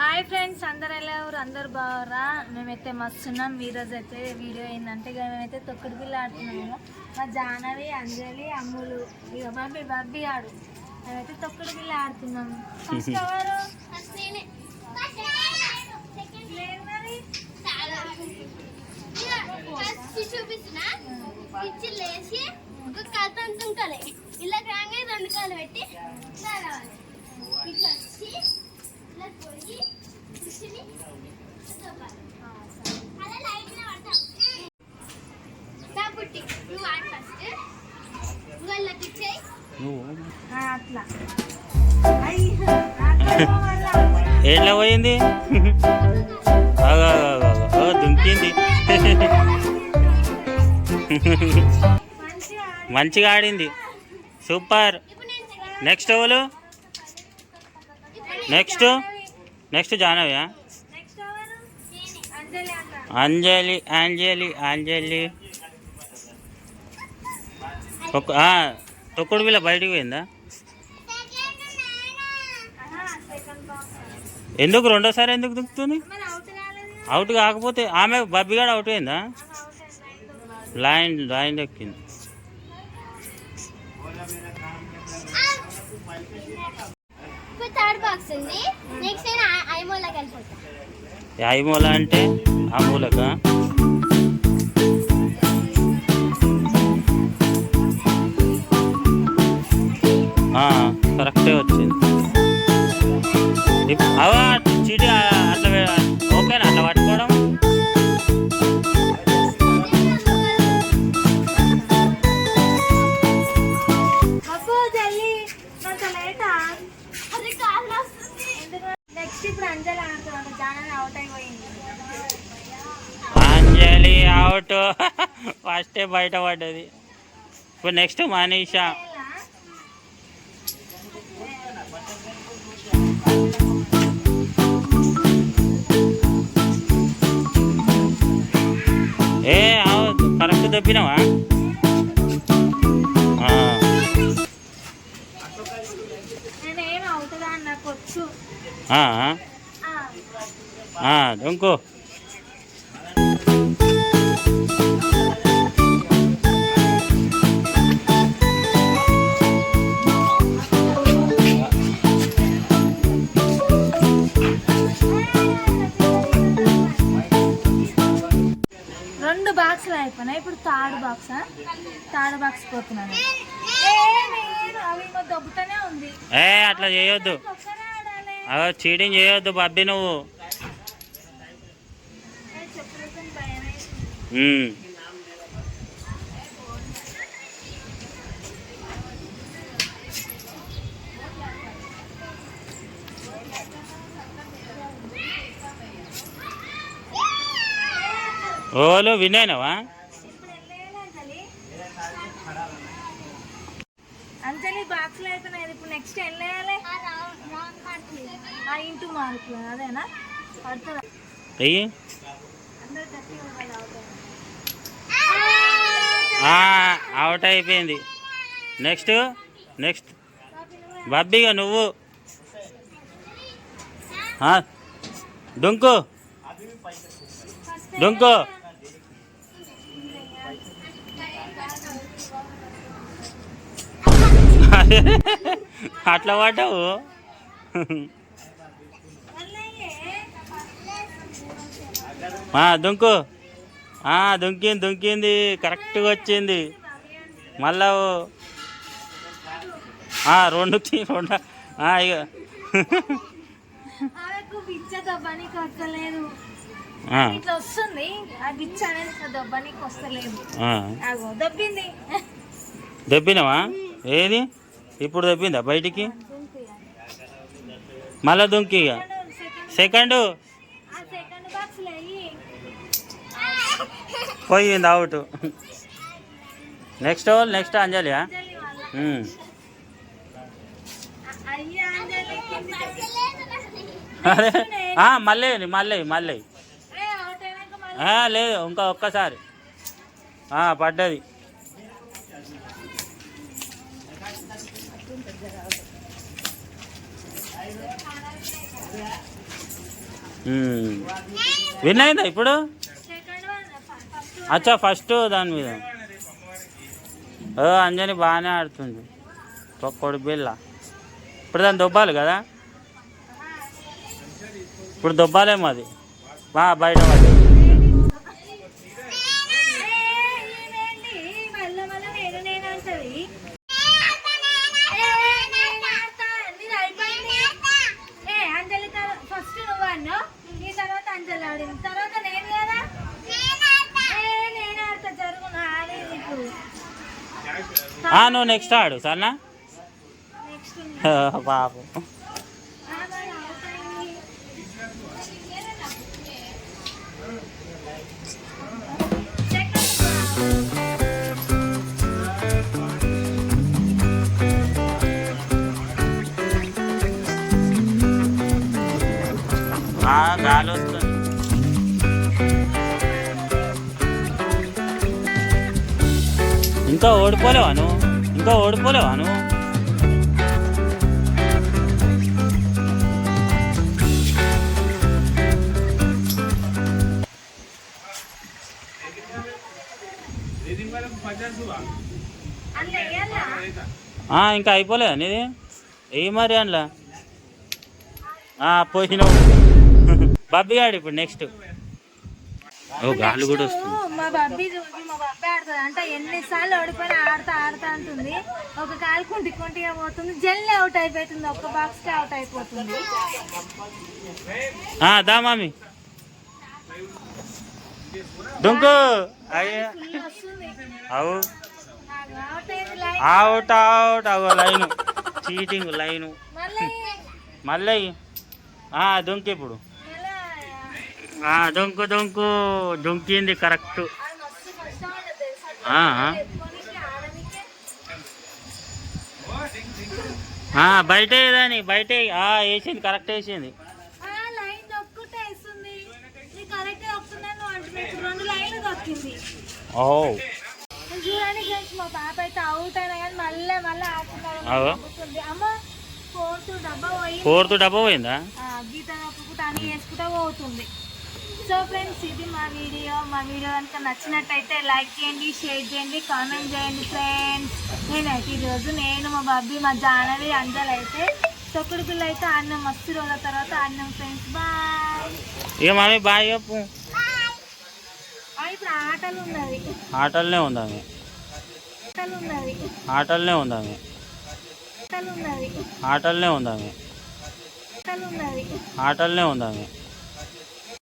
Hi friends అందరు ఎలా ఎవరు అందరు బాగురా మేమైతే మస్తున్నాం ఈ రోజు అయితే వీడియో ఏంటంటే ఇక మేమైతే తొక్కుడు పిల్ల ఆడుతున్నాము. మా జానవి అంజలి అమ్ములు ఇక బాబీ బాబీ ఆడు. మేమైతే తొక్కుడు పిల్ల ఆడుతున్నాం. ఫస్ట్ ఎవరు లేదు మరి. చూపిస్తున్నా పిచ్చి లేచి ఒక కథ అంటుంటాలి ఇలా రాగానే రెండు కాళ్ళు పెట్టి ఇలా రావాలి ఇట్లా వచ్చి ఇలా పోయి కూర్చుని తొక్కాలి. అలా లైట్గా పడతాం నా పుట్టి నువ్వు ఆడు ఫస్ట్ నువ్వు అలా పిచ్చేయి ఆ, అట్లా అయ్యో, అట్లా పోవాలా? ఏట్లా పోయింది? దుంకింది. మంచిగా ఆడి మంచిగా ఆడింది. సూపర్. నెక్స్ట్ ఎవరు? నెక్స్ట్ నెక్స్ట్ ఎవరు అంజలి అంజలి అంజలి. తొక్కుడు పిల్ల బయటికి పోయిందా. ఎందుకు రెండోసారి ఎందుకు దుక్కుతుంది? అవుట్ కాకపోతే ఆమె బబ్బిగాడు అవుట్ అయిందా. లైన్ లైన్ ఎక్కింది బాక్స్ ఉంది నెక్స్ట్ నేను ఐమోలోకి వెళ్ళిపోతాను యాయి అంటే ఆ మూలక కరెక్టే వచ్చింది. అవా? అంజలి అవుట్ ఫస్టే బయట పడ్డది ఇప్పుడు నెక్స్ట్ మనీషా? ఏ అవును కరెక్ట్ తప్పినావా అవుతుందా నాకు వచ్చు ఇంకో రెండు బాక్సులు అయిపోయినాయి. ఇప్పుడు థర్డ్ బాక్స్ థర్డ్ బాక్స్ పోతున్నాను. ఏ, నేను అవి దొబ్బుతూనే ఉంది. ఏ అట్లా చేయొద్దు. అలా చీటింగ్ చేయొద్దు బబ్బి నువ్వు. ఓలో చెప్పలేదు అంజలి బాక్స్లో అయిపోయినాయి. ఇప్పుడు నెక్స్ట్ వెళ్ళేయాలి రౌండ్ రౌండ్ పడుతుంది ఆ ఇంటూ అదేనా? పడుతుందా? అవుట్ అయిపోయింది. నెక్స్ట్ నెక్స్ట్ బబ్బిగా నువ్వు. డుంకు. డుంకు. అట్లా పడ్డావు? దుంకు. దుంకింది దుంకింది. కరెక్ట్గా వచ్చింది. మళ్ళా రెండు తీ- రెండు. ఇక ఇట్లా వస్తుంది. ఆ బిచ్చ అనేది దొబ్బనికి వస్తలేదు. దొబ్బింది. దెబ్బినవా? ఏది? ఇప్పుడు దెబ్బిందా బయటికి? మళ్ళా దుంకి ఇక. సెకండ్. పోయింది అవుట్ నెక్స్ట్ నెక్స్ట్ అంజలియా అదే అరే మళ్ళీ మళ్ళీ మళ్ళీ లేదు ఇంకా ఒక్కసారి. పడ్డది. విన్ అయిందా ఇప్పుడు? అచ్చా ఫస్ట్ దాని మీద. ఓ అంజని బాగానే ఆడుతుంది. తొక్కడు బిల్ల ఇప్పుడు దాన్ని దొబ్బాలి కదా? ఇప్పుడు దొబ్బాలేమో అది. బా బయట పడ్డది మళ్ళీ మళ్ళీ నేను నేను అంటది ఏ అంజలి ఫస్ట్ నువ్వు అన్నావు నీ తర్వాత అంజలి ఆడింది తర్వాత నేను కదా? నేను ఆడతా జరుగు నా ఆడేది ఇప్పుడు ఆ, నువ్వు నెక్స్ట్ ఆడు సరేనా? నెక్స్ట్ పాపం ఇంకా ఓడిపోలేవా నువ్వు ఇంకా ఓడిపోలేవా నువ్వు ఇంకా అయిపోలేదా నీది? ఏ మరి అందులో? పోయినావు. పబ్బిగాడు ఇప్పుడు నెక్స్ట్ గాలి కూడా వస్తుంది. మా బబ్బీ చూసి మా బబ్బీ ఆడుతుంది. అంటే ఎన్నిసార్లు ఓడిపోయినా ఆడుతా ఆడుతా అంటుంది. ఒక కాలు కుంటి కుంటిగా పోతుంది. జల్లి అవుట్ అయిపోతుంది. ఒక్క బాక్స్కి అవుట్ అయిపోతుంది. దా మామి. డుంకు అవు. అవుట్ అవుట్ అవు లైను. Cheating line. మళ్ళీ దుంకి ఇప్పుడు మళ్ళీ ఆ, దుంకు దుంకు దుంకింది కరెక్ట్ అది మస్తు కష్టం ఉంటుంది తెలుసా? ఆ, ఆ. ఎత్తుకోనీకి, ఆడనీకి. బయట ఏదని బయట. వేసింది కరెక్ట్ వేసింది. కరెక్ట్ ఓ. చూడండి మా పాప అయితే అవుట్ అయినా కానీ మళ్ళీ మళ్ళీ. అమ్మ ఫోర్త్ డబ్బా పోయి ఫోర్త్ డబ్బా పోయిందా? గీత వేసుకుంటా పోతుంది. సో ఫ్రెండ్స్ ఇది మా వీడియో. మా వీడియో కనుక నచ్చినట్టయితే లైక్ చేయండి షేర్ చేయండి కామెంట్ చేయండి ఫ్రెండ్స్. నేనైతే ఈరోజు నేను మా బాబీ మా జానవి అంజల్ అయితే తొక్కుడు పిల్ల అయితే అన్నం మస్తు రోజుల తర్వాత అన్నం ఫ్రెండ్స్. బాయ్. ఇక మమ్మీ బాయ్ చెప్పు. ఇప్పుడు ఆటలు ఉన్నది ఆటలనే ఉంది ఆటలు ఉన్నది ఆటలనే ఉంది ఆటలు ఉన్నది ఆటలనే ఉంది ఆటలు ఉన్నది ఆటలనే ఉంది